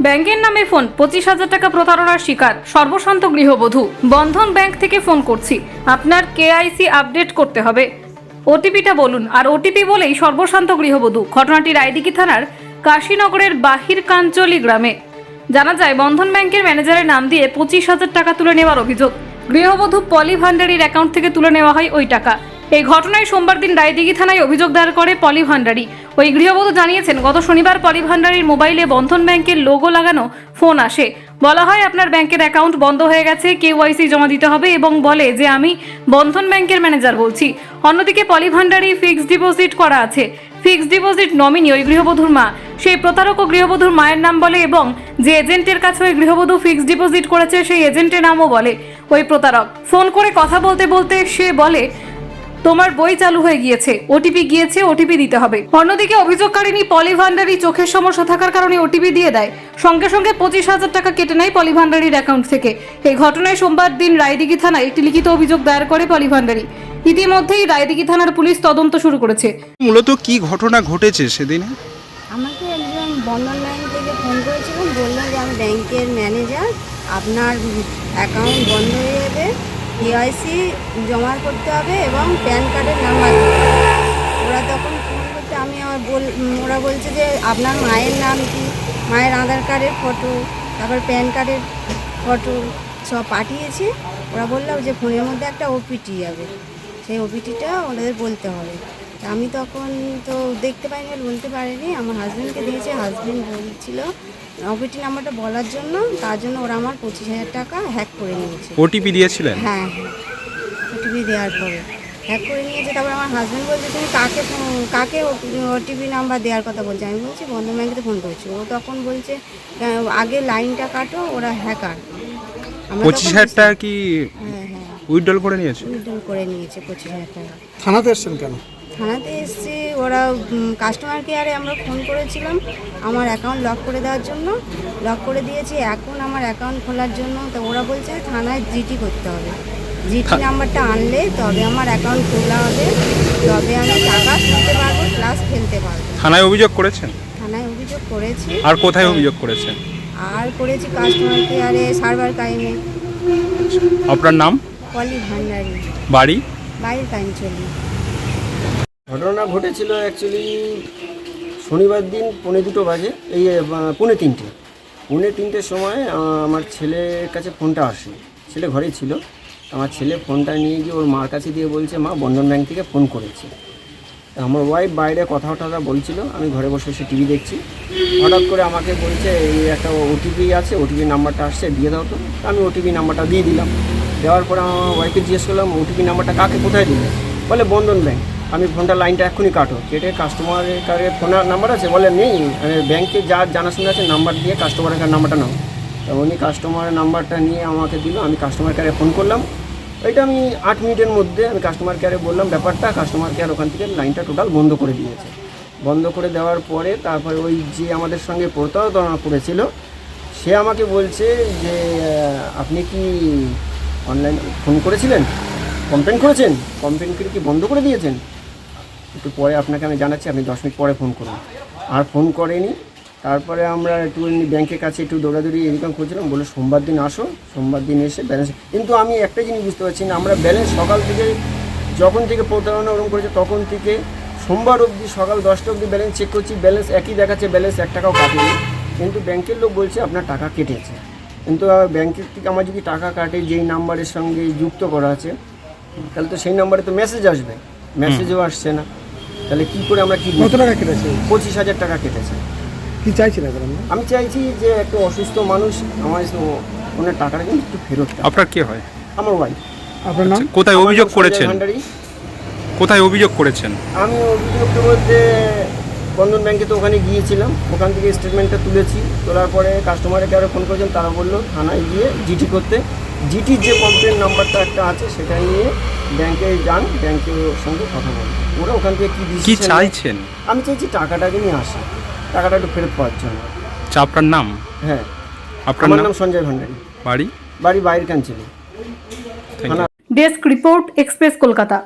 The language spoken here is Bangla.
ব্যাংকের নামে ফোন, পঁচিশ হাজার টাকা প্রতারণার শিকার, সর্বশান্ত গৃহবধূ। বন্ধন ব্যাংক থেকে ফোন করছি। আপনার কেআইসি আপডেট করতে হবে। ওটিপিটা বলুন, আর ওটিপি বলেই সর্বশান্ত গৃহবধূ। ঘটনাটি রায়দিঘি থানার? কাশীনগরের বাহির কাঞ্চলি গ্রামে। জানা যায়, বন্ধন ব্যাংকের ম্যানেজারের নাম দিয়ে পঁচিশ হাজার টাকা তুলে নেওয়ার অভিযোগ। গৃহবধূ পলি ভান্ডারির অ্যাকাউন্ট থেকে তুলে নেওয়া হয় ওই টাকা। এই ঘটনায় সোমবার দিন রায়দিঘি থানায় অভিযোগ দায়ের করে পলি ভান্ডারি ওই গৃহবধূ জানিয়েছেন, গত শনিবার পলি ভান্ডারির মোবাইলে বন্ধন ব্যাংকের লোগো লাগানো ফোন আসে। বলা হয় আপনার ব্যাংকের অ্যাকাউন্ট বন্ধ হয়ে গেছে, কেওয়াইসি জমা দিতে হবে এবং বলে যে আমি বন্ধন ব্যাংকের ম্যানেজার বলছি। অন্যদিকে পলি ভান্ডারি ফিক্সড ডিপোজিট করা আছে। ফিক্সড ডিপোজিট নমিনি ওই গৃহবধূর মা। সেই প্রতারক ও গৃহবধূর মায়ের নাম বলে এবং যে এজেন্টের কাছে ওই গৃহবধূ ফিক্সড ডিপোজিট করেছে, সেই এজেন্টের নামও বলে ওই প্রতারক। ফোন করে কথা বলতে বলতে সে বলে তোমার বই চালু হয়ে গিয়েছে। ওটিপি গিয়েছে ওটিপি দিতে হবে। অন্যদিকে অভিযোগকারিনী পলি ভান্ডারি চোখের সমস্যা থাকার কারণে ওটিপি দিয়ে দেয়। সঙ্গে সঙ্গে পঁচিশ হাজার টাকা কেটে নেয় পলি ভান্ডারির অ্যাকাউন্ট থেকে। এই ঘটনায় সোমবার দিন রায়দিঘি থানায় একটি লিখিত অভিযোগ দায়ের করে পলি ভান্ডারি। ইতিমধ্যেই রায়দিঘি থানার পুলিশ তদন্ত শুরু করেছে। মূলত কি ঘটনা ঘটেছে সেদিনে? আমাকে একজন বন্ধন ব্যাংক থেকে ফোন করেছিলেন বললেন যে আমি ব্যাংকের ম্যানেজার আপনার অ্যাকাউন্ট বন্ধ হয়ে যাবে। কেওয়াইসি জমা করতে হবে এবং প্যান কার্ডের নাম্বার। ওরা তখন ফোন করতে আমি আমার বল ওরা বলছে যে আপনার মায়ের নাম কি? মায়ের আধার কার্ডের ফটো তারপর প্যান কার্ডের ফটো সব পাঠিয়েছি। ওরা বলল যে ফোনের মধ্যে একটা ওপিটি যাবে সেই ওপিটিটা ওনাদের বলতে হবে। আমি তখন তো দেখতে পাইনি আর বলতে পারিনি। আমার হাজব্যান্ডকে দিয়েছে হাজব্যান্ড বলছিল ওপিটি নাম্বারটা বলার জন্য তার জন্য ওরা আমার পঁচিশ হাজার টাকা হ্যাক করে নিয়েছে। ওটিপি দিয়েছিলেন? হ্যাঁ হ্যাঁ। ওটিপি দেওয়ার পরে হ্যাক করে নিয়েছে। তারপর আমার হাজব্যান্ড বলছে তুমি কাকে ফোন- কাকে ওটিপি নাম্বার দেওয়ার কথা বলছে? আমি বলছি বন্ধন ব্যাংকে ফোন করেছি। ও তখন বলছে "আহ, আগে লাইনটা কাটো ওরা হ্যাকার আমরা পঁচিশ হাজার টাকা কি হ্যাঁ হ্যাঁ। উইথড্রল করে নিয়েছে? উইথড্রল করে নিয়েছে পঁচিশ হাজার টাকা। থানাতে এসছেন কেন? থানাতে এসেছি ওরা কাস্টমার কেয়ারে আমরা ফোন করেছিলাম আমার অ্যাকাউন্ট লক করে দেওয়ার জন্য। লক করে দিয়েছি এখন আমার অ্যাকাউন্ট খোলার জন্য। তো ওরা বলছে থানায় জিটি করতে হবে। জিটি নাম্বারটা আনলে তবে আমার অ্যাকাউন্ট খোলা হবে। তবে আমি টাকা তুলতে পারব প্লাস ফেলতে পারব। থানায় অভিযোগ করেছেন? থানায় অভিযোগ করেছি। আর কোথায় অভিযোগ করেছেন? আর করেছি কাস্টমার কেয়ারে সার্ভার কাইমে আপনার নাম? পলি ভান্ডারি। বাড়ি? বাইরের কাঞ্চলি। ঘটনা ঘটেছিল অ্যাকচুয়ালি শনিবার দিন পৌনে দুটো বাজে, এই পৌনে তিনটে। পৌনে তিনটের সময় আমার ছেলের কাছে ফোনটা আসে। ছেলে ঘরেই ছিল। আমার ছেলে ফোনটা নিয়ে গিয়ে ওর মার কাছে দিয়ে বলছে, মা, বন্ধন ব্যাংক থেকে ফোন করেছে। আমার ওয়াইফ বাইরে কথা টথা বলছিল। আমি ঘরে বসে বসে টিভি দেখছি। হঠাৎ করে আমাকে বলছে, এই একটা ওটিপি আছে ওটিপি নাম্বারটা আসছে, দিয়ে দাও তো। আমি ওটিপি নাম্বারটা দিয়ে দিলাম। দেওয়ার পর আমার ওয়াইফকে জিজ্ঞেস করলাম ওটিপি নাম্বারটা কাকে, কোথায় দিলে? বলে, বন্ধন ব্যাংক। আমি ফোনটা লাইনটা এক্ষুনি কাটো। কেটে কাস্টমারের কারে ফোনের নাম্বার আছে, বলে নেই। ব্যাংকে যার জানাশোনা আছে নাম্বার দিয়ে কাস্টমারের কাছে নাম্বারটা নাও। তা উনি কাস্টমারের নাম্বারটা নিয়ে আমাকে দিল, আমি কাস্টমার কেয়ারে ফোন করলাম। ওইটা আমি আট মিনিটের মধ্যে আমি কাস্টমার কেয়ারে বললাম ব্যাপারটা কাস্টমার কেয়ার ওখান থেকে লাইনটা টোটাল বন্ধ করে দিয়েছে। বন্ধ করে দেওয়ার পরে তারপরে ওই যে আমাদের সঙ্গে প্রতারণা করেছিল, সে আমাকে বলছে যে আপনি কি অনলাইন ফোন করেছিলেন? কমপ্লেন করেছেন? কমপ্লেন করে কি বন্ধ করে দিয়েছেন? একটু পরে আপনাকে আমি জানাচ্ছি, আপনি দশ মিনিট পরে ফোন করুন। আর ফোন করেনি, তারপরে আমরা একটু ব্যাংকের কাছে একটু দৌড়াদৌড়ি এরকম করছিলাম বলে সোমবার দিন আসো, সোমবার দিন এসে ব্যালেন্স কিন্তু আমি একটা জিনিস বুঝতে পারছি না, আমরা ব্যালেন্স সকাল থেকে যখন থেকে প্রতারণা ওরকম করেছে, তখন থেকে সোমবার অবধি সকাল দশটা অবধি ব্যালেন্স চেক করছি ব্যালেন্স একই দেখাচ্ছে ব্যালেন্স এক টাকাও কাটেনি। কিন্তু ব্যাংকের লোক বলছে, আপনার টাকা কেটেছে। কিন্তু ব্যাংকের থেকে আমার যদি টাকা কাটে, যেই নাম্বারের সঙ্গে যুক্ত করা আছে, তাহলে তো সেই নাম্বারে তো মেসেজ আসবে। মেসেজও আসছে না। তাহলে কি করে আমরা কি কত টাকা কেটেছে? পঁচিশ হাজার টাকা কেটেছে। কি এখন আপনি? আমি চাইছি যে একটা অসুস্থ মানুষ আমার ওনার টাকাটা কিন্তু একটু ফেরত। আপনার কে হয়? আমার ওয়াইফ আপনার নাম? কোথায় অভিযোগ করেছেন? কোথায় অভিযোগ করেছেন? আমি অভিযোগটা বলতে বন্ধন ব্যাংকে তো ওখানে গিয়েছিলাম। ওখান থেকে স্টেটমেন্টটা তুলেছি। তোলার পরে কাস্টমারে কারও ফোন করেছেন তারা বলল থানায় গিয়ে জিটি করতে। জিটির যে কমপ্লেন নাম্বারটা একটা আছে সেটা নিয়ে ব্যাংকে যান ব্যাংকের সঙ্গে কথা বলুন। ওরা ওখান থেকে কী কি চাইছেন? আমি চাইছি টাকাটাকে নিয়ে আসি টাকাটা একটু ফেরত পাওয়ার জন্য। আচ্ছা, আপনার নাম? হ্যাঁ। আপনার আমার নাম? নাম সঞ্জয় ভান্ডারী। বাড়ি? বাড়ি বাইরের কাঞ্চলি ডেস্ক রিপোর্ট এক্সপ্রেস কলকাতা।